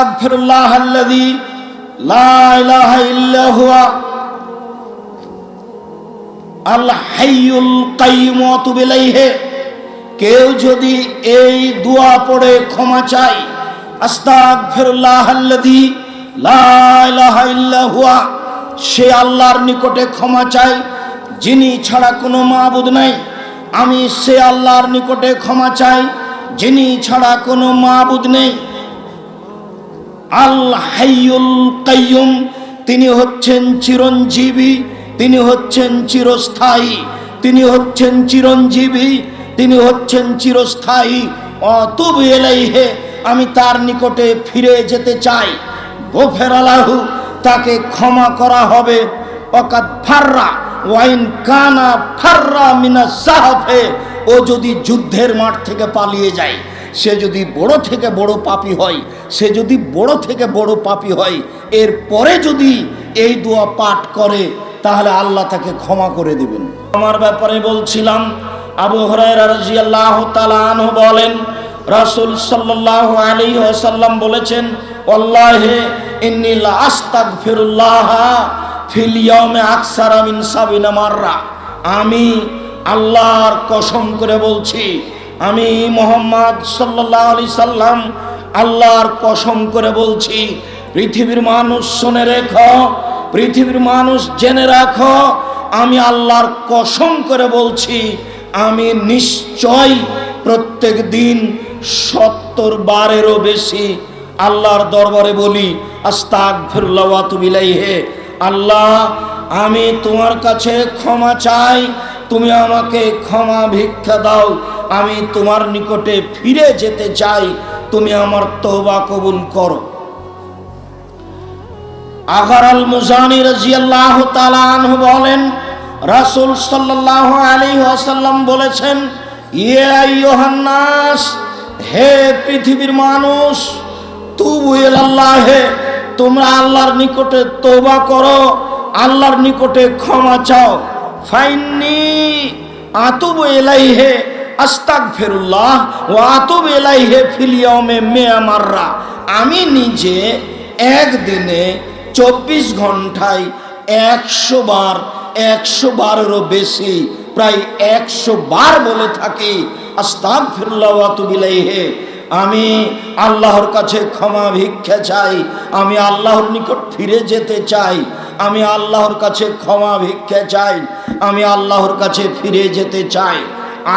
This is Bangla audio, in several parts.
আস্তাগফিরুল্লাহ আল্লাযী লা ইলাহা ইল্লা হুয়া, আল হাইয়ুল কাইয়ুম ওয়া আতুবু কেউ যদি এই দোয়া পড়ে ক্ষমা চায়, আস্তাগফিরুল্লাহ আল্লাযী লা ইলাহা ইল্লা হুয়া, সে আল্লাহর নিকটে ক্ষমা চায়, যিনি ছাড়া কোনো মাবুদ নাই। আমি সে আল্লাহর নিকটে ক্ষমা চাই, যিনি ছাড়া কোনো মাবুদ নেই। আল হাইয়ুল কাইয়ুম, তিনি হচ্ছেন চিরঞ্জীবী, তিনি হচ্ছেন চিরস্থায়ী, তিনি হচ্ছেন চিরঞ্জীবী, তিনি হচ্ছেন চিরস্থায়ী। অতুব এলাইহে আমি তার নিকটে ফিরে যেতে চাই। গোফের আলাহু, তাকে ক্ষমা করা হবে। অকাত ফাররা ওয়াইন কানা ফাররা মিনা সাহাফে, ও যদি যুদ্ধের মাঠ থেকে পালিয়ে যায় সে যদি বড় থেকে বড় পাপী হয়, সে যদি বড় থেকে বড় পাপী হয়, এর পরে যদি এই দোয়া পাঠ করে, তাহলে আল্লাহ তাকে ক্ষমা করে দিবেন। আমার ব্যাপারে বলছিলাম, আবু হরাইরা রাদিয়াল্লাহু তাআলা আনহু বলেন, রাসূল সাল্লাল্লাহু আলাইহি ওয়াসাল্লাম বলেছেন আমি আল্লাহর কসম করে বলছি আমি মোহাম্মদ সাল্লাহ আলি সাল্লাম আল্লাহর কসম করে বলছি, পৃথিবীর মানুষ শুনে রেখো, পৃথিবীর মানুষ জেনে রাখো, আমি আল্লাহর কসম করে বলছি, আমি নিশ্চয় প্রত্যেক দিন সত্তর বারেরও বেশি আল্লাহর দরবারে বলি আস্তাক হে আল্লাহ, আমি তোমার কাছে ক্ষমা চাই, তুমি আমাকে ক্ষমা ভিক্ষা দাও আমি তোমার নিকটে ফিরে যেতে চাই। তুমি আমার তওবা কবুল করো। আগার আল মুজানি রাজিয়াল্লাহু তাআলা আনহু বলেন, রাসূল সাল্লাল্লাহু আলাইহি ওয়াসাল্লাম বলেছেন, ইয়া আইয়ুহান নাস, হে পৃথিবীর মানুষ, তুবু ইলাল্লাহে, তোমরা আল্লাহর নিকটে তওবা করো, আল্লাহর নিকটে ক্ষমা চাও। ফাইন্নি আতুবু ইলাইহে আস্তাগফিরুল্লাহ ওয়া আতুবু ইলাইহে ফিল ইয়াউমে মিয়া মাররা। আমি নিজে একদিনে চব্বিশ ঘন্টায় একশো বার, একশো বারেরও বেশি, প্রায় একশো বার বলে থাকি আস্তাক ফিরুল্লাহে আমি আল্লাহর কাছে ক্ষমা ভিক্ষা চাই, আমি আল্লাহর নিকট ফিরে যেতে চাই, আমি আল্লাহর কাছে ক্ষমা ভিক্ষা চাই, আমি আল্লাহর কাছে ফিরে যেতে চাই।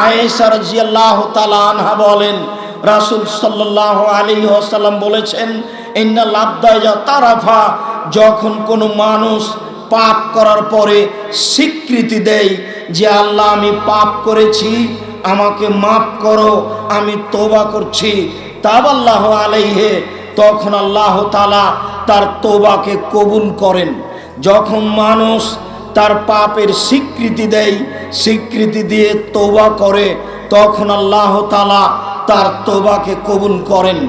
আয়েশা রাজিয়াল্লাহ তালা আনহা বলেন, রাসুল সাল্লাহ আলী আসাল্লাম বলেছেন ইন্না লাভদায়া তারাফা যখন কোনো মানুষ পাপ করার পরে স্বীকৃতি দেয় যে, আল্লাহ, আমি পাপ করেছি, আমাকে মাফ করো, আমি তোবা করছি। তাবাল্লাহ আলাইহে, তখন আল্লাহ তালা তার তোবাকে কবুল করেন। যখন মানুষ তার পাপের স্বীকৃতি দেয়, স্বীকৃতি দিয়ে তোবা করে, তখন আল্লাহ তালা তার তোবাকে কবুল করেন।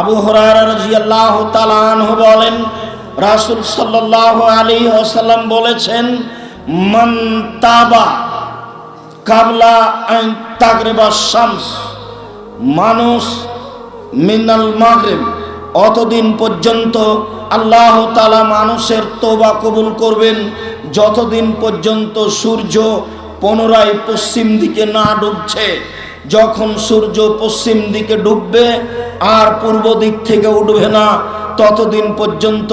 আবু হরারাহ তালাহ বলেন, রাসুল সাল্লাহ আলী আসাল্লাম বলেছেন, মান তাবা কাবলা তাগরেবা শামস মানুষ মিনাল মাগরেব, অতদিন পর্যন্ত আল্লাহ তালা মানুষের তোবা কবুল করবেন যতদিন পর্যন্ত সূর্য পুনরায় পশ্চিম দিকে না ডুবছে, যখন সূর্য পশ্চিম দিকে ডুববে আর পূর্ব দিক থেকে উঠবে না, ততদিন পর্যন্ত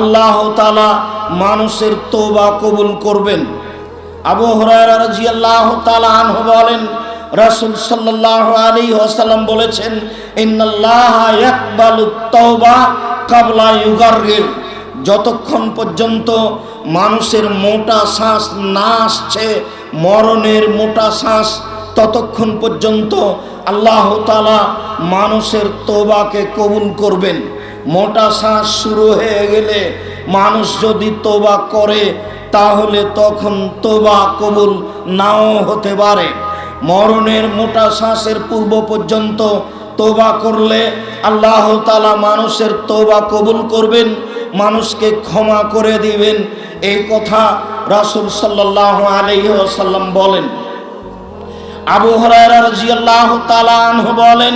আল্লাহ তালা মানুষের তোবা কবুল করবেন। আবু হরাজি আল্লাহ তালা আনহ বলেন, রাসুল সাল্লাহ আলী আসাল্লাম বলেছেন, ইন্নাল্লাহ ইয়াকবালু তওবা কাবলা ইউগারগির যতক্ষণ পর্যন্ত মানুষের মোটা শ্বাস না আসছে, মরণের মোটা শ্বাস, ততক্ষণ পর্যন্ত আল্লাহ তালা মানুষের তোবাকে কবুল করবেন। মোটা শ্বাস শুরু হয়ে গেলে মানুষ যদি তোবা করে, তাহলে তখন তোবা কবুল নাও হতে পারে। মরণের মোটা শ্বাসের পূর্ব পর্যন্ত তোবা করলে আল্লাহ তালা মানুষের তোবা কবুল করবেন। মানুষকে ক্ষমা করে দিবেন। এই কথা রাসুল সাল্লাহ আলহ্লাম বলেন। আবু হরাইরা রাদিয়াল্লাহু তাআলা বলেন,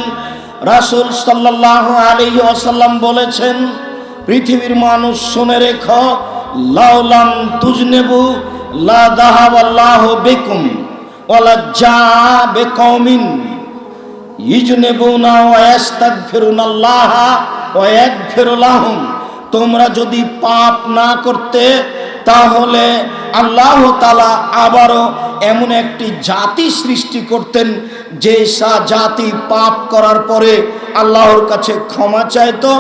রাসূল সাল্লাল্লাহু আলাইহি ওয়াসাল্লাম বলেছেন, পৃথিবীর মানুষ শুনে রেখো লাউলাম তুজনেবু লা দাহাবাল্লাহু বিকুম ওয়ালা জা বিকৌমিন ইজনেবুনা ওয়া ইয়াস্তাগফিরুনাল্লাহ ওয়া ইয়াগফিরু লাহুম। তোমরা যদি পাপ না করতে, তাহলে আল্লাহ তালা আবারও এমন একটি জাতি সৃষ্টি করতেন, যে সা জাতি পাপ করার পরে আল্লাহর কাছে ক্ষমা চাইতো,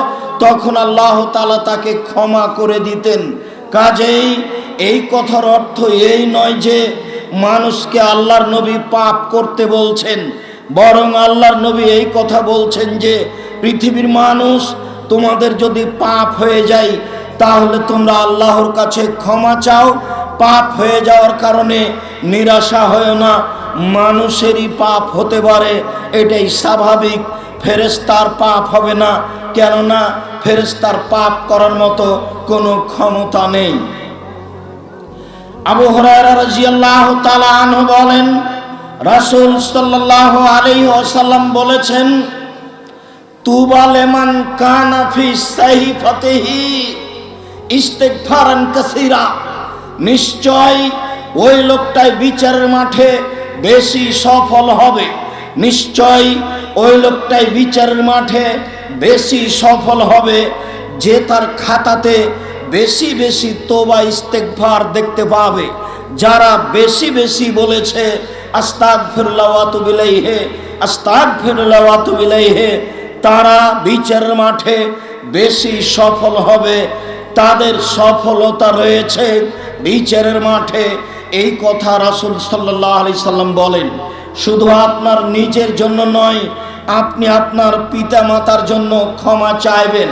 তখন আল্লাহ তালা তাকে ক্ষমা করে দিতেন। কাজেই এই কথার অর্থ এই নয় যে মানুষকে আল্লাহর নবী পাপ করতে বলছেন, বরং আল্লাহর নবী এই কথা বলছেন যে পৃথিবীর মানুষ তোমাদের যদি পাপ হয়ে যায়, তাহলে তোমরা আল্লাহর কাছে ক্ষমা চাও। পাপ হয়ে যাওয়ার কারণে নিরাশা হয় না, মানুষেরই পাপ হতে পারে, এটাই স্বাভাবিক। ফেরেস্তার পাপ হবে না, কেননা ফেরেস্তার পাপ করার মতো কোনো ক্ষমতা নেই। আবু তাআলা আনহু বলেন, রাসূল সাল্লাল্লাহু আলাইহি ওয়াসাল্লাম বলেছেন তুবা লিমান কানা ফি সাহিফাতিহি ইস্তিগফারান কাসীরা। নিশ্চয় ওই লোকটাই বিচারের মাঠে বেশি সফল হবে। নিশ্চয় ওই লোকটাই বিচারের মাঠে বেশি সফল হবে যে তার খাতাতে বেশি বেশি তোবা ইস্তেকভার দেখতে পাবে। যারা বেশি বেশি বলেছে আস্তাক ফিরলাওয়াতু বিলাইহে আস্তাক ফিরলাওয়াতু বিলাইহে তারা বিচারের মাঠে বেশি সফল হবে, তাদের সফলতা রয়েছে। বিচারের মাঠে এই কথা রাসুল সাল্লাহ আলি সাল্লাম বলেন, শুধু আপনার নিজের জন্য নয়, আপনি আপনার পিতা মাতার জন্য ক্ষমা চাইবেন।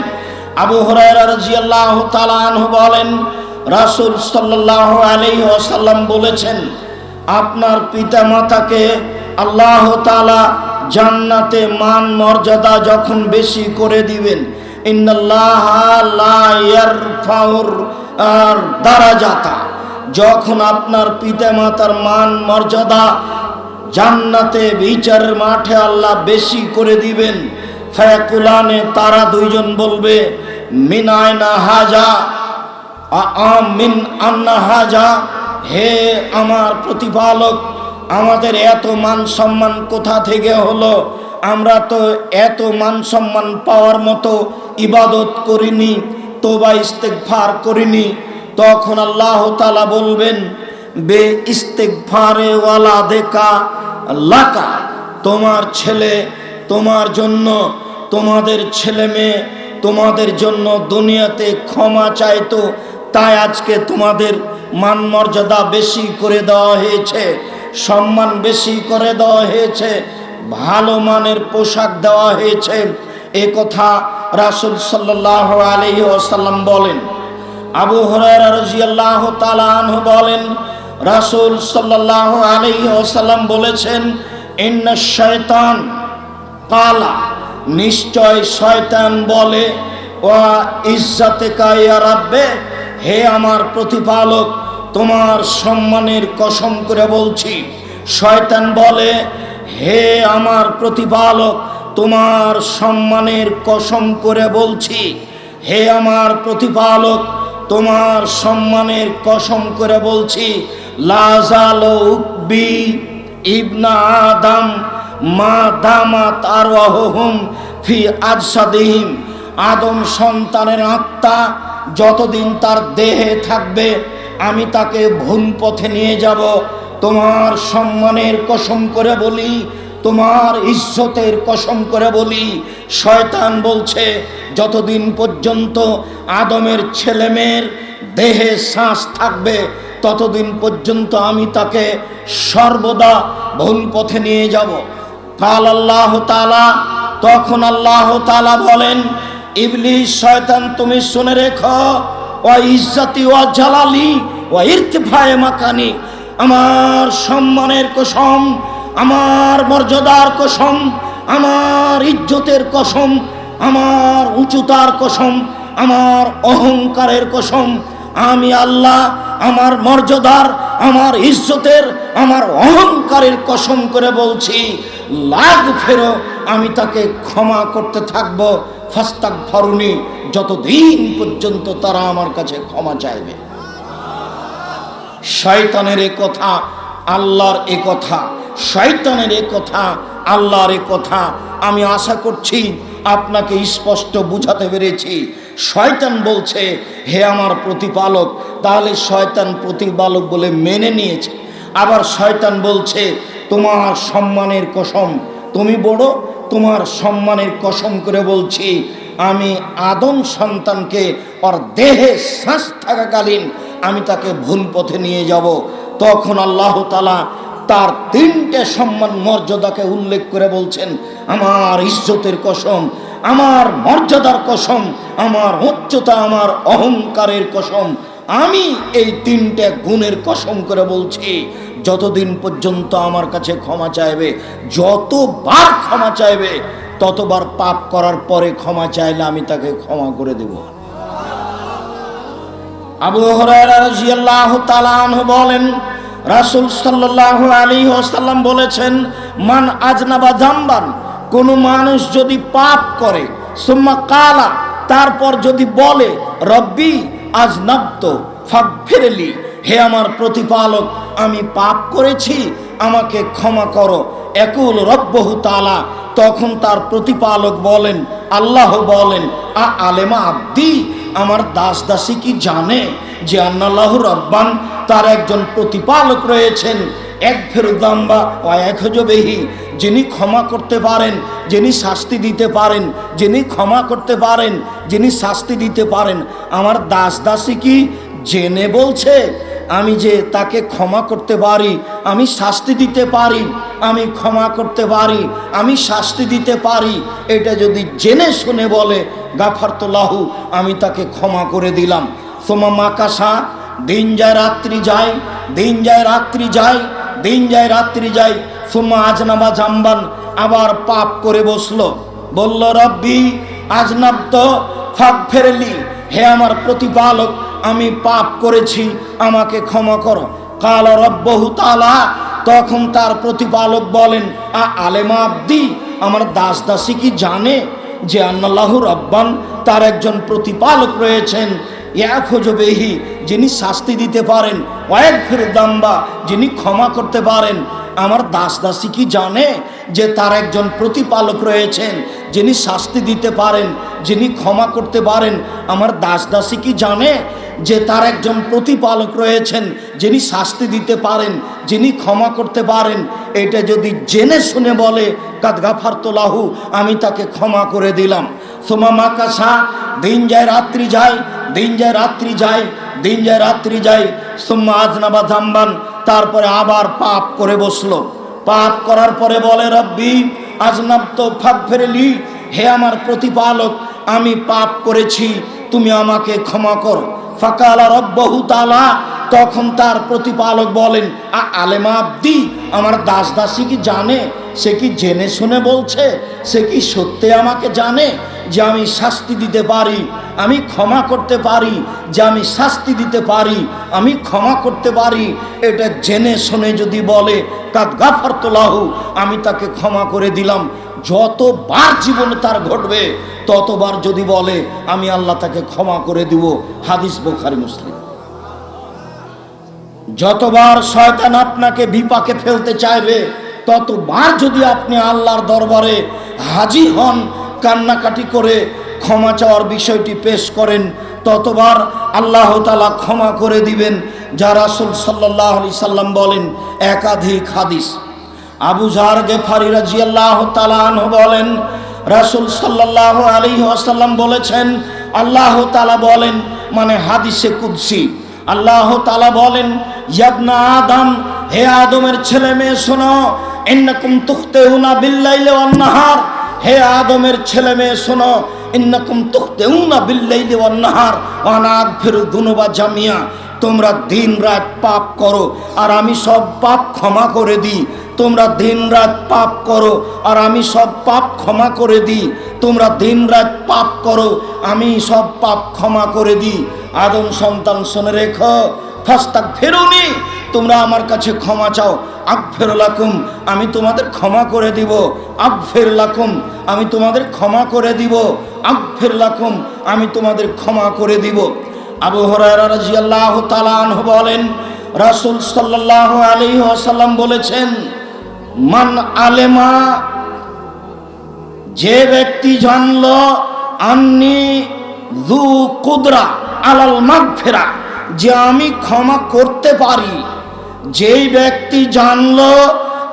আবু হরাইরা রাদিয়াল্লাহু তাআলা আনহু বলেন, রাসূল সাল্লাল্লাহু আলাইহি ওয়াসাল্লাম বলেছেন, আপনার পিতা মাতাকে আল্লাহ তাআলা জান্নাতে মান মর্যাদা যখন বেশি করে দিবেন যখন আপনার পিতা মাতার মান মর্যাদা জান্নাতে বিচারের মাঠে আল্লাহ বেশি করে দিবেন, ফায়াকুলানে তারা দুইজন বলবে মিনায়না হাজা? মিন আন্না হাজা? হে আমার প্রতিপালক আমাদের এত মান সম্মান কোথা থেকে হলো? আমরা তো এত মান সম্মান পাওয়ার মতো ইবাদত করিনি তোবা ইস্তেকফার করিনি। তখন আল্লাহ তালা বলবেন বে ইস্তেকফারে ওয়ালা দেখা লাকা। তোমার ছেলে তোমার জন্য, তোমাদের ছেলে মেয়ে তোমাদের জন্য দুনিয়াতে ক্ষমা চাইতো, তাই আজকে তোমাদের মান মর্যাদা বেশি করে দেওয়া হয়েছে। সম্মান বেশি করে দেওয়া হয়েছে, ভালো মানের পোশাক দেওয়া হয়েছে। এ কথা রাসুল সাল্লাহ আলহি আসাল্লাম বলেন। আবু তাআলা আনহু বলেন, রাসূল সাল্লাল্লাহু আলাইহি ওয়াসাল্লাম বলেছেন, ইন্না শয়তান কালা, নিশ্চয় শয়তান বলে, ওয়া ইজ্জাতে কাইয়া রাব্বে, হে আমার প্রতিপালক তোমার সম্মানের কসম করে বলছি, শয়তান বলে, হে আমার প্রতিপালক, তোমার সম্মানের কসম করে বলছি, হে আমার প্রতিপালক, তোমার সম্মানের কসম করে বলছি লাজাল উকবি ইবনা আদম মা দামা তার ফি আজসাদিহিম। আদম সন্তানের আত্মা যতদিন তার দেহে থাকবে আমি তাকে ভুল পথে নিয়ে যাব। তোমার সম্মানের কসম করে বলি, তোমার ইজ্জতের কসম করে বলি, শয়তান বলছে, যতদিন পর্যন্ত আদমের ছেলেমেয়ের দেহে শ্বাস থাকবে, ততদিন পর্যন্ত আমি তাকে সর্বদা ভুল পথে নিয়ে যাব। কাল আল্লাহ তালা তখন আল্লাহ তালা বলেন ইবলিশ শয়তান, তুমি শুনে রেখো ও ইজ্জাতি জালালি ও ইরতিফায়ে মাকানি। আমার সম্মানের কসম, আমার মর্যাদার কসম, আমার ইজ্জতের কসম, আমার উঁচুতার কসম, আমার অহংকারের কসম, আমি আল্লাহ আমার মর্যাদার, আমার ইজ্জতের, আমার অহংকারের কসম করে বলছি, লাগ ফেরো, আমি তাকে ক্ষমা করতে থাকব। ফাস্তাক ফরুনি যতদিন পর্যন্ত তারা আমার কাছে ক্ষমা চাইবে। শয়তানের এ কথা, আল্লাহর এ কথা, শয়তানের এ কথা, আল্লাহর এ কথা আমি আশা করছি আপনাকে স্পষ্ট বুঝাতে পেরেছি। শয়তান বলছে, হে আমার প্রতিপালক, তাহলে শয়তান প্রতিপালক বলে মেনে নিয়েছে। আবার শয়তান বলছে, তোমার সম্মানের কসম, তুমি বড় তোমার সম্মানের কসম করে বলছি, আমি আদম সন্তানকে ওর দেহে শ্বাস থাকাকালীন আমি তাকে ভুল পথে নিয়ে যাব। তখন আল্লাহ তালা তার তিনটে সম্মান মর্যাদাকে উল্লেখ করে বলছেন, আমার ইজ্জতের কসম, আমার মর্যাদার কসম, আমার উচ্চতা, আমার অহংকারের কসম, আমি এই তিনটে গুণের কসম করে বলছি যতদিন পর্যন্ত আমার কাছে ক্ষমা চাইবে, যতবার ক্ষমা চাইবে, ততবার পাপ করার পরে ক্ষমা চাইলে আমি তাকে ক্ষমা করে দেব। আবু তাআলা আনহু বলেন, রাসূল সাল্লাল্লাহু আলাইহি ওয়াসাল্লাম বলেছেন, মান আজনাবা জামবান কোন মানুষ যদি পাপ করে, সুম্মা কালা, তারপর যদি বলে, রব্বি আজনাব্ত, ফাগফিরলি হে আমার প্রতিপালক, আমি পাপ করেছি, আমাকে ক্ষমা করো। একুল রব্বহু তালা তখন তার প্রতিপালক বলেন, আল্লাহ বলেন, আ আলেমা আব্দি, আমার দাস দাসী কি জানে যে আন্নাল্লাহ রব্বান তার একজন প্রতিপালক রয়েছেন? এক ফেরুদাম্বা ও এক হজবেহি, যিনি ক্ষমা করতে পারেন, যিনি শাস্তি দিতে পারেন, যিনি ক্ষমা করতে পারেন, যিনি শাস্তি দিতে পারেন, আমার দাস দাসী কি জেনে বলছে? আমি যে তাকে ক্ষমা করতে পারি, আমি শাস্তি দিতে পারি, আমি ক্ষমা করতে পারি, আমি শাস্তি দিতে পারি, এটা যদি জেনে শুনে বলে গাফারতলাহু আমি তাকে ক্ষমা করে দিলাম। সোমা মাকাশা, দিন যায় রাত্রি যায়, দিন যায় রাত্রি যায়, দিন যায় রাত্রি যায়, সোমা আজনাবা জাম্বান আবার পাপ করে বসল। বলল, রব্বি, আজনাব তো ফাঁক ফেরেলি হে আমার প্রতিপালক আমি পাপ করেছি, আমাকে ক্ষমা করো। কাল রব্বহু তালা তখন তার প্রতিপালক বলেন, আ আলেমা আব্দি, আমার দাস দাসী কি জানে যে আন্নাল্লাহু রব্বান তার একজন প্রতিপালক রয়েছেন? ইয়াখোজবেহি যিনি শাস্তি দিতে পারেন ওয়েক ফিরদাম্বা যিনি ক্ষমা করতে পারেন। আমার দাস দাসী কি জানে যে তার একজন প্রতিপালক রয়েছেন, যিনি শাস্তি দিতে পারেন, যিনি ক্ষমা করতে পারেন? আমার দাস দাসী কি জানে যে তার একজন প্রতিপালক রয়েছেন, যিনি শাস্তি দিতে পারেন, যিনি ক্ষমা করতে পারেন? এটা যদি জেনে শুনে বলে কাদ গাফার তোলাহু আমি তাকে ক্ষমা করে দিলাম। সোমা মাকাশা দিন যায় রাত্রি যায়, দিন যায় রাত্রি যায়, দিন যায় রাত্রি যায়। সোম্মা আজনাবা জাম্বান তারপরে আবার পাপ করে বসল। পাপ করার পরে বলে, রব্বি আজনাব তো ফাঁক ফেরেলি। হে আমার প্রতিপালক, আমি পাপ করেছি, তুমি আমাকে ক্ষমা করো। ফাকালা রব্বহু তালা তখন তার প্রতিপালক বলেন, আ আলেমা আব্দি, আমার দাস দাসী কি জানে? সে কি জেনে শুনে বলছে? সে কি সত্যি আমাকে জানে? যে আমি শাস্তি দিতে পারি, আমি ক্ষমা করতে পারি, যে আমি শাস্তি দিতে পারি, আমি ক্ষমা করতে পারি, এটা জেনে শুনে যদি বলে, কাদ গাফার তোলাহু আমি তাকে ক্ষমা করে দিলাম। যতবার জীবনে তার ঘটবে, ততবার যদি বলে, আমি আল্লাহ তাকে ক্ষমা করে দিব হাদিস বোখারি মুসলিম। যতবার শয়তান আপনাকে বিপাকে ফেলতে চাইবে, ততবার যদি আপনি আল্লাহর দরবারে হাজির হন কান্নাকাটি করে ক্ষমা চাওয়ার বিষয়টি পেশ করেন, ততবার আল্লাহ তালা ক্ষমা করে দিবেন, যা রাসুল সাল্লাহ আলি সাল্লাম বলেন, একাধিক হাদিস। আবু জার গেফারি রাজি আল্লাহ তালান বলেন, রাসুল সাল্লাহ আলী আসাল্লাম বলেছেন, আল্লাহ তালা বলেন মানে হাদিসে কুদ্সি, আল্লাহ তালা বলেন, ইয়াবনা আদম, হে আদমের ছেলে মেয়ে শোনো এন্নাকুম তুখতে উনা বিল্লাইলে অন্নাহার হে আদমের ছেলে মেয়ে, শোনো, ইন্নাকুম তুখতেউনা বিল্লাইলি ওয়ান নাহার ওয়া নাগফিরু যুনুবা জামিয়া। তোমরা দিন রাত পাপ করো, আর আমি সব পাপ ক্ষমা করে দিই। তোমরা দিন রাত পাপ করো, আর আমি সব পাপ ক্ষমা করে দিই। তোমরা দিন রাত পাপ করো, আমি সব পাপ ক্ষমা করে দিই। আদম সন্তান, শুনে রেখো ফাস্তাক ফেরুনি তোমরা আমার কাছে ক্ষমা চাও। আকফের লাকুম, আমি তোমাদের ক্ষমা করে দিব। আকফের লাকুম, আমি তোমাদের ক্ষমা করে দিব। আকফের লাকুম, আমি তোমাদের ক্ষমা করে দিব। আবু হরায়রা রাদিয়াল্লাহু তাআলা আনহু বলেন, রাসূল সাল্লাল্লাহু আলাইহি ওয়াসাল্লাম বলেছেন, মান আলেমা, যে ব্যক্তি জানল, আন্নি দু কুদরা আলাল মাগফিরা। যে আমি ক্ষমা করতে পারি, যেই ব্যক্তি জানল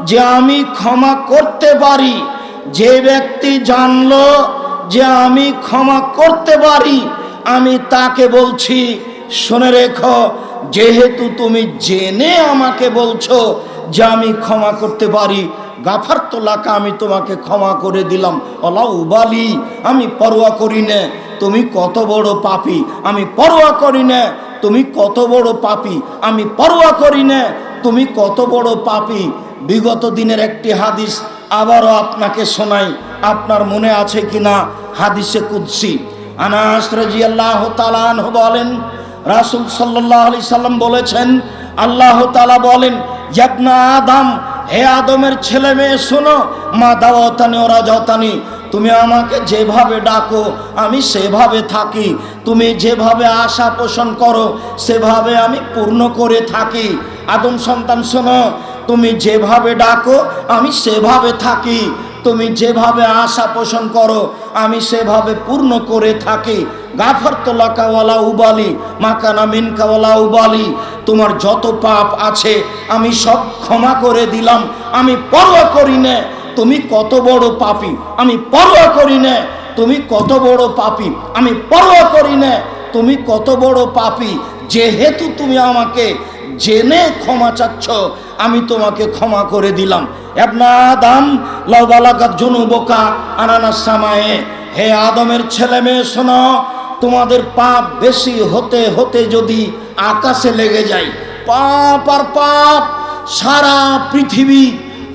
যে আমি ক্ষমা করতে পারি যে ব্যক্তি জানল যে আমি ক্ষমা করতে পারি, আমি তাকে বলছি, শুনে রেখো, যেহেতু তুমি জেনে আমাকে বলছো যে আমি ক্ষমা করতে পারি গাফার তোলাকা আমি তোমাকে ক্ষমা করে দিলাম। অলা উবালি আমি পরোয়া করি না, তুমি কত বড় পাপি, আমি পরোয়া করি না তুমি কত বড় পাপি? আমি পরোয়া করি না। তুমি কত বড় পাপি? বিগত দিনের একটি হাদিস আবারও আপনাকে শোনাই। আপনার মনে আছে কিনা? হাদিসে কুদ্সি। আনাস রাজিয়াল্লাহ তালান বলেন, রাসুল সাল্লাহ আলি সাল্লাম বলেছেন, আল্লাহ তালা বলেন, ইয়াবনা আদম, হে আদমের ছেলে মেয়ে শোনো, মা দাওয়াতানি ওরা যাওতানি তুমি আমাকে যেভাবে ডাকো, আমি সেভাবে থাকি। তুমি যেভাবে আশা পোষণ করো, সেভাবে আমি পূর্ণ করে থাকি। আদম সন্তান, শোনো, তুমি যেভাবে ডাকো, আমি সেভাবে থাকি। তুমি যেভাবে আশা পোষণ করো, আমি সেভাবে পূর্ণ করে থাকি। গাফার তোলাকাওয়ালা উবালি, মাকানা মিনকাওয়ালা উবালি, তোমার যত পাপ আছে, আমি সব ক্ষমা করে দিলাম। আমি পরোয়া করি না। তুমি কত বড় পাপি? আমি পরোয়া করি না। তুমি কত বড় পাপি? আমি পরোয়া করি না। তুমি কত বড় পাপি? যেহেতু তুমি আমাকে জেনে ক্ষমা চাচ্ছ, আমি তোমাকে ক্ষমা করে দিলাম। আদম আনানাস সামায়ে। হে আদমের ছেলে মেয়ে, শোনো, তোমাদের পাপ বেশি হতে হতে যদি আকাশে লেগে যায়, পাপ আর পাপ সারা পৃথিবী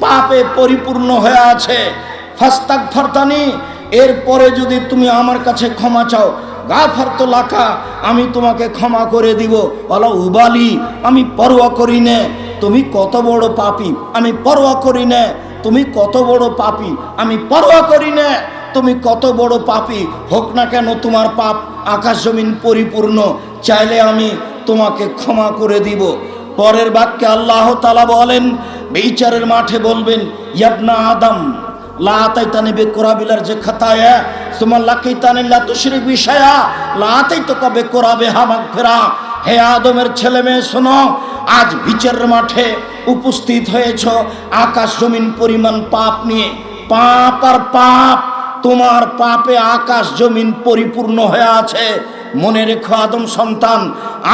পাপে পরিপূর্ণ হয়ে আছে। ফাস্তাক ফারতানি, এরপরে যদি তুমি আমার কাছে ক্ষমা চাও গাফার তো লাখা আমি তোমাকে ক্ষমা করে দিব। বলো উবালি, আমি পরোয়া করি নে, তুমি কত বড় পাপি, আমি পরোয়া করি নে, তুমি কত বড় পাপি, আমি পরোয়া করি নে, তুমি কত বড় পাপি, হোক না কেন তোমার পাপ আকাশ জমিন পরিপূর্ণ, চাইলে আমি তোমাকে ক্ষমা করে দিব। পরের বাক্যে আল্লাহ তালা বলেন বিচারের মাঠে বলবেন, ইয়াবনা আদম, লা তাইতানি বে কোরাবিলার যে খাতায়া তোমার লাকিতানি লা তুশরিক বিষয়া লা তাইতো কবে কোরাবে হামাক ফেরা হে আদমের ছেলে মেয়ে, শোনো, আজ বিচারের মাঠে উপস্থিত হয়েছ, আকাশ জমিন পরিমাণ পাপ নিয়ে। পাপ আর পাপ, তোমার পাপে আকাশ জমিন পরিপূর্ণ হয়ে আছে। মনে রেখো আদম সন্তান,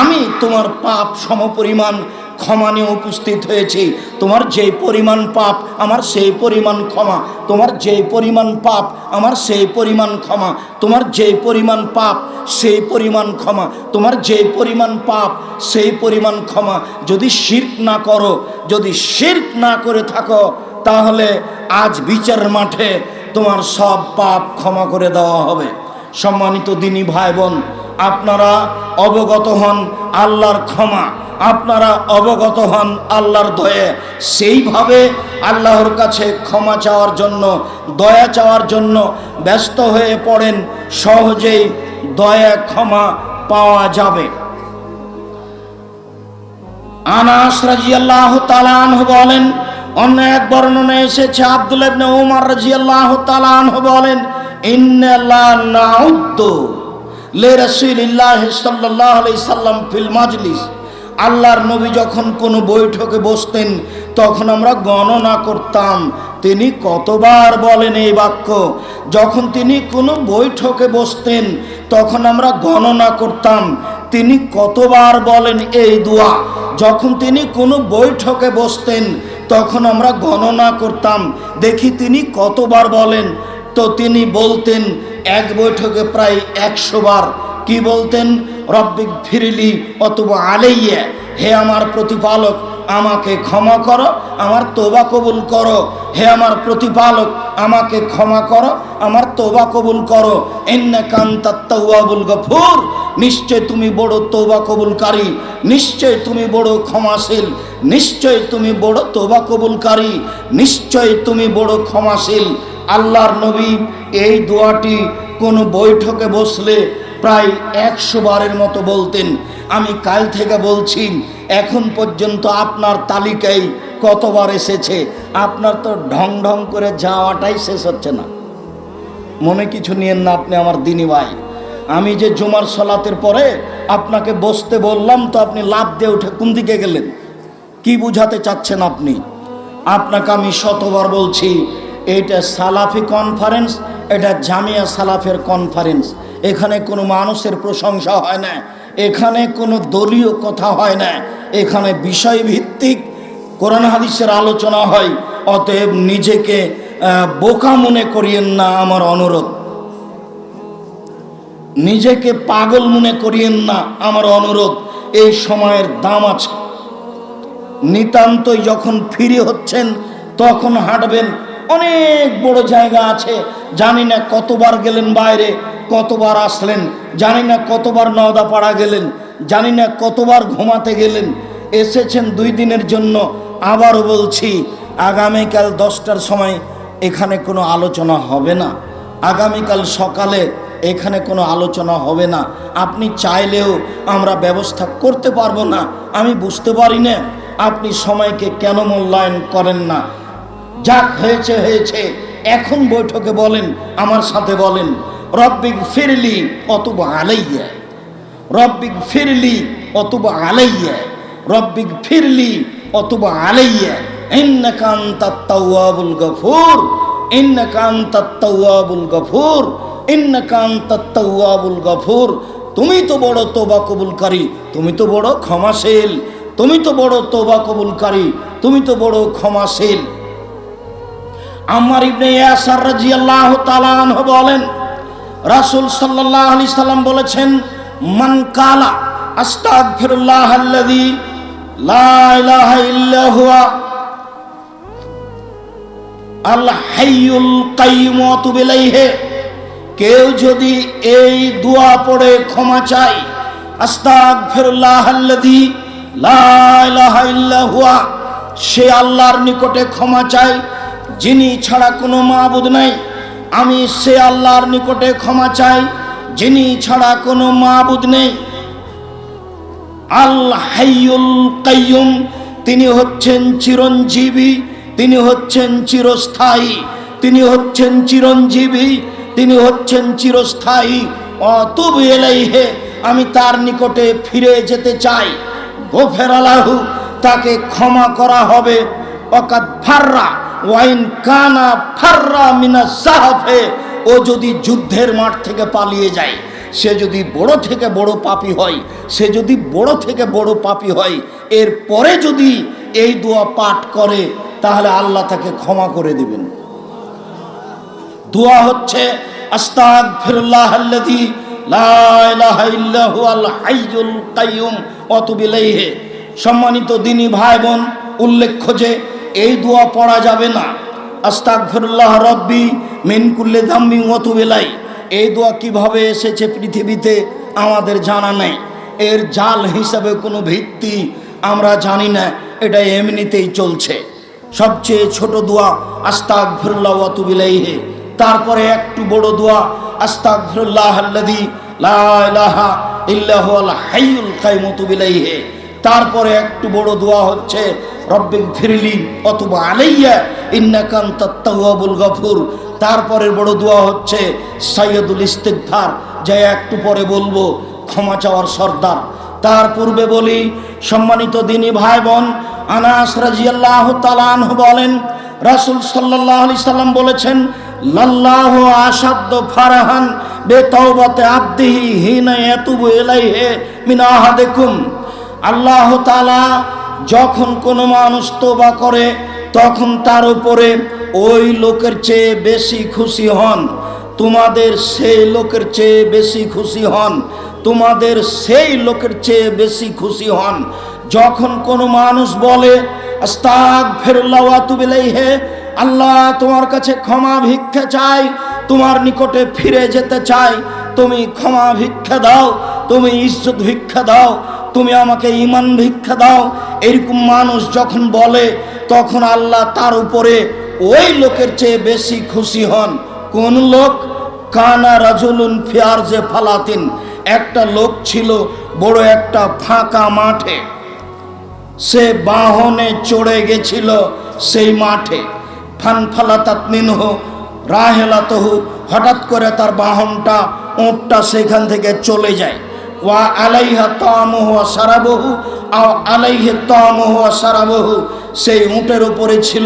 আমি তোমার পাপ সমপরিমাণ ক্ষমা নিয়ে উপস্থিত হয়েছি। তোমার যেই পরিমাণ পাপ, আমার সেই পরিমাণ ক্ষমা। তোমার যেই পরিমাণ পাপ, আমার সেই পরিমাণ ক্ষমা। তোমার যেই পরিমাণ পাপ, সেই পরিমাণ ক্ষমা। তোমার যেই পরিমাণ পাপ, সেই পরিমাণ ক্ষমা। যদি শির্ক না করো, যদি শির্ক না করে থাকো, তাহলে আজ বিচার মাঠে তোমার সব পাপ ক্ষমা করে দেওয়া হবে। সম্মানিত দিনী ভাই বোন, আপনারা অবগত হন আল্লাহর ক্ষমা। আপনারা অবগত হন আল্লাহর দয়ে। সেইভাবে আল্লাহর কাছে ক্ষমা চাওয়ার জন্য, দয়া চাওয়ার জন্য ব্যস্ত হয়ে পড়েন, সহজেই দয়া ক্ষমা পাওয়া যাবে। আনাস রাজিয়াল্লাহু তাআলা আনহু বলেন, অন্য এক বর্ণনা এসেছে, আব্দুল ইবনে উমর রাদিয়াল্লাহু তাআলা আনহু বলেন ইন্নাল্লাহ নাউদ্দু লে রাসূলিল্লাহ সাল্লাল্লাহু ফিল মাজলিস। আল্লাহর নবী যখন কোনো বৈঠকে বসতেন, তখন আমরা গণনা করতাম। তিনি কতবার বলেন এই বাক্য? যখন তিনি কোনো বৈঠকে বসতেন, তখন আমরা গণনা করতাম। তিনি কতবার বলেন এই দোয়া? যখন তিনি কোনো বৈঠকে বসতেন, তখন আমরা গণনা করতাম। দেখি তিনি কতবার বলেন? তো তিনি বলতেন, এক বৈঠকে প্রায় একশো বার। কি বলতেন? রব্বিক ফিরিলি অথবা আলাইয়া। হে আমার প্রতিপালক, আমাকে ক্ষমা করো, আমার তোবা কবুল করো। হে আমার প্রতিপালক, আমাকে ক্ষমা করো, আমার তোবা কবুল করো। এন্না গফুর। নিশ্চয় তুমি বড় তোবা কবুলকারী। নিশ্চয় তুমি বড় ক্ষমাশীল। নিশ্চয় তুমি বড় তোবা কবুলকারী। নিশ্চয় তুমি বড় ক্ষমাশীল। আল্লাহর নবী এই দোয়াটি কোনো বৈঠকে বসলে প্রায় একশো বারের মতো বলতেন, আমি কাল থেকে বলছি, এখন পর্যন্ত আপনার তালিকায় কতবার এসেছে? আপনার তো ঢং ঢং করে যাওয়াটাই শেষ হচ্ছে না। মনে কিছু নিয়েন না আপনি আমার দিনী ভাই। আমি যে জুমার সলাতের পরে আপনাকে বসতে বললাম, তো আপনি লাভ দিয়ে উঠে কোন দিকে গেলেন? কি বুঝাতে চাচ্ছেন আপনি? আপনাকে আমি শতবার বলছি এটা সালাফি কনফারেন্স এটা জামিয়া সালাফের কনফারেন্স এখানে কোনো মানুষের প্রশংসা হয় না, এখানে কোনো দলীয় কথা হয় না। এখানে বিষয়ভিত্তিক কোরআন হাদিসের আলোচনা হয়, অতএব নিজেকে বোকা মনে করিয়েন না আমার অনুরোধ। নিজেকে পাগল মনে করিয়েন না আমার অনুরোধ। এই সময়ের দাম আছে। নিতান্তই যখন ফিরে হচ্ছেন, তখন হাঁটবেন অনেক বড় জায়গা আছে। জানি না কতবার গেলেন বাইরে, কতবার আসলেন। জানি না কতবার নওদাপাড়া গেলেন। জানি না কতবার ঘুমাতে গেলেন। এসেছেন দুই দিনের জন্য। আবারও বলছি, আগামীকাল দশটার সময় এখানে কোনো আলোচনা হবে না। আগামীকাল সকালে এখানে কোনো আলোচনা হবে না। আপনি চাইলেও আমরা ব্যবস্থা করতে পারব না। আমি বুঝতে পারি না, আপনি সময়কে কেন মূল্যায়ন করেন না। যাক হয়েছে হয়েছে। এখন বৈঠকে বলেন, আমার সাথে বলেন, রব্বিক ফিরলি অতুব আলাইয়া। রব্বিক ফিরলি অতুব আলাইয়া। রব্বিক ফিরলি অতুব আলাইয়া। ইন্নাকা আনতাত তাওয়াবুল গফুর। ইন্নাকা আনতাত তাওয়াবুল গফুর। ইন্নাকা আনতাত গফুর। তুমি তো বড় তোবা কবুলকারী। তুমি তো বড় ক্ষমাশীল। তুমি তো বড় তোবা কবুলকারী। তুমি তো বড় ক্ষমাশীল। আমার ইবনে ইয়াসার রাদিয়াল্লাহু তাআলা আনহু বলেন, রাসূল সাল্লাল্লাহু আলাইহি সাল্লাম বলেছেন, মান কালা আস্তাগফিরুল্লাহ আল্লাযী লা ইলাহা ইল্লা হুয়া আল হাইয়ুল কাইয়ুম ওয়া ইলাইহি কেউ যদি এই দোয়া পড়ে ক্ষমা চায়, আস্তাগফিরুল্লাহ আল্লাযী লা ইলাহা ইল্লা হুয়া সে আল্লাহর নিকটে ক্ষমা চায় যিনি ছাড়া কোনো মাবুদ নাই। আমি সে আল্লাহর নিকটে ক্ষমা চাই, যিনি ছাড়া কোনো মাবুদ নেই। আল হাইয়ুল কাইয়ুম, তিনি হচ্ছেন চিরঞ্জীবী, তিনি হচ্ছেন চিরস্থায়ী, তিনি হচ্ছেন চিরঞ্জীবী, তিনি হচ্ছেন চিরস্থায়ী। অতুব এলাইহে আমি তার নিকটে ফিরে যেতে চাই। গোফের আলাহু তাকে ক্ষমা করা হবে। অকাত ফাররা ওয়াইন কানা ফাররা মিনা সাহাফে ও যদি যুদ্ধের মাঠ থেকে পালিয়ে যায়, সে যদি বড় থেকে বড় পাপী হয়, সে যদি বড় থেকে বড় পাপী হয়, এর পরে যদি এই দোয়া পাঠ করে, তাহলে আল্লাহ তাকে ক্ষমা করে দিবেন। দোয়া হচ্ছে সম্মানিত দিনী ভাই বোন উল্লেখ্য যে এই দোয়া পড়া যাবে না। আস্তাগ ফিরুল্লাহ রব্বি মিন কুল্লে দাম্মি অতুবিলাই এই দোয়া কীভাবে এসেছে পৃথিবীতে আমাদের জানা নেই। এর জাল হিসাবে কোনো ভিত্তি আমরা জানি না, এটা এমনিতেই চলছে। সবচেয়ে ছোট দোয়া আস্তাক ফিরুল্লাহ ওয়াতুবিলাইহে তারপরে একটু বড় দোয়া আস্তাক ফিরুল্লাহ আল্লাদি লাহা ইল্লাহ হাইউল কাইমতুবিলাইহে তারপরে একটু বড় দোয়া হচ্ছে, রব্বিক ফিরলি অথবা আলাইয়া ইন্নাকান তাত্তাওয়াবুল গফুর। তারপরের বড় দোয়া হচ্ছে সাইয়দুল ইস্তিগফার। যা একটু পরে বলব, ক্ষমা চাওয়ার সর্দার। তার পূর্বে বলি, সম্মানিত দিনী ভাই বোন আনাস রাজিয়াল্লাহ তালানহ বলেন, রাসুল সাল্লাহ আলি সাল্লাম বলেছেন, লাল্লাহ আসাদ্দ ফারাহান বেতওবাতে আব্দিহি হিনা ইয়াতুবু ইলাইহি মিন আহাদিকুম। আল্লাহ তালা যখন কোনো মানুষ তোবা করে, তখন তার উপরে ওই লোকের চেয়ে বেশি খুশি হন। তোমাদের সেই লোকের চেয়ে বেশি খুশি হন। তোমাদের সেই লোকের চেয়ে বেশি খুশি হন। যখন কোনো মানুষ বলে হে আল্লাহ তোমার কাছে ক্ষমা ভিক্ষা চাই, তোমার নিকটে ফিরে যেতে চাই, তুমি ক্ষমা ভিক্ষা দাও, তুমি ইজ্জত ভিক্ষা দাও। তুমি আমাকে ইমান ভিক্ষা দাও। এরকম মানুষ যখন বলে, তখন আল্লাহ তার উপরে ওই লোকের চেয়ে বেশি খুশি হন। কোন লোক? কানা রাজুলুন ফিয়ার যে ফালাতিন। একটা লোক ছিল বড় একটা ফাঁকা মাঠে। সে বাহনে চড়ে গেছিল সেই মাঠে। ফানফালাতাত মিনহ রাহেলাতহু। হঠাৎ করে তার বাহনটা ওঁটটা সেখান থেকে চলে যায়। সেই উঁটের উপরে ছিল